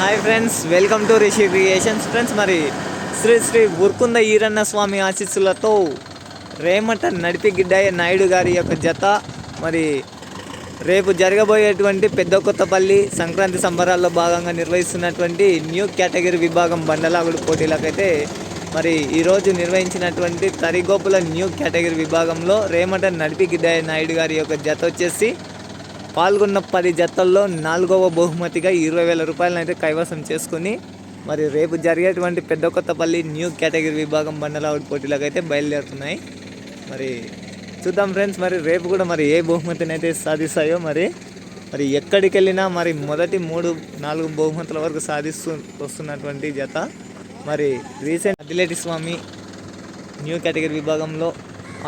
Hi friends welcome to Rishi creations. Friends మరి శ్రీ శ్రీ ఉర్కుంద ఈరన్న స్వామి ఆశీస్సులతో రేమట నడిపి గిడ్డయ్య నాయుడు గారి యొక్క జత. మరి రేపు జరగబోయేటువంటి పెద్ద కొత్తపల్లి సంక్రాంతి సంబరాల్లో భాగంగా నిర్వహిస్తున్నటువంటి న్యూ కేటగిరీ విభాగం బండలాగుడు పోటీలకైతే మరి ఈరోజు నిర్వహించినటువంటి తరిగోపుల న్యూ కేటగిరీ విభాగంలో రేమట నడిపి గిడ్డయ్య నాయుడు గారి యొక్క జత వచ్చేసి పాల్గొన్న పది జతల్లో నాలుగవ బహుమతిగా ఇరవై వేల రూపాయలను అయితే కైవసం చేసుకుని మరి రేపు జరిగేటువంటి పెద్ద కొత్తపల్లి న్యూ కేటగిరీ విభాగం బండలావుడి పోటీలకు అయితే బయలుదేరుతున్నాయి. మరి చూద్దాం ఫ్రెండ్స్ మరి రేపు కూడా మరి ఏ బహుమతిని అయితే సాధిస్తాయో మరి మరి ఎక్కడికి వెళ్ళినా మరి మొదటి మూడు నాలుగు బహుమతుల వరకు సాధిస్తూ వస్తున్నటువంటి జత. మరి రీసెంట్ అదిలేటి స్వామి న్యూ కేటగిరీ విభాగంలో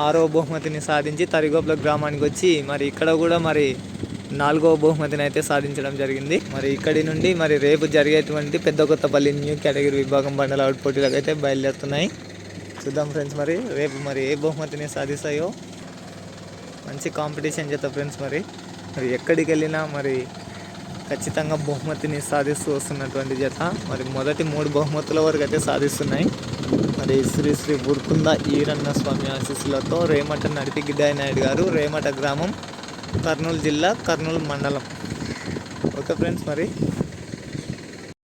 ఆరో బహుమతిని సాధించి తరిగోపుల గ్రామానికి వచ్చి మరి ఇక్కడ కూడా మరి నాలుగో బహుమతిని అయితే సాధించడం జరిగింది. మరి ఇక్కడి నుండి మరి రేపు జరిగేటువంటి పెద్ద కొత్తపల్లి న్యూ కేటగిరీ విభాగం బండల అవుట్ పోటీలకు అయితే బయలుదేరుతున్నాయి. చూద్దాం ఫ్రెండ్స్ మరి రేపు మరి ఏ బహుమతిని సాధిస్తాయో. మంచి కాంపిటీషన్ చేద్దాం ఫ్రెండ్స్ మరి. మరి ఎక్కడికి వెళ్ళినా మరి ఖచ్చితంగా బహుమతిని సాధిస్తూ వస్తున్నటువంటి జత. మరి మొదటి మూడు బహుమతుల వరకు అయితే సాధిస్తున్నాయి. మరి శ్రీ శ్రీ బుర్కుంద ఈరన్న స్వామి ఆశీస్సులతో రేమట నడిపి గిడ్డాయి నాయుడు గారు రేమట గ్రామం కర్నూలు జిల్లా కర్నూలు మండలం. ఓకే ఫ్రెండ్స్ మరి.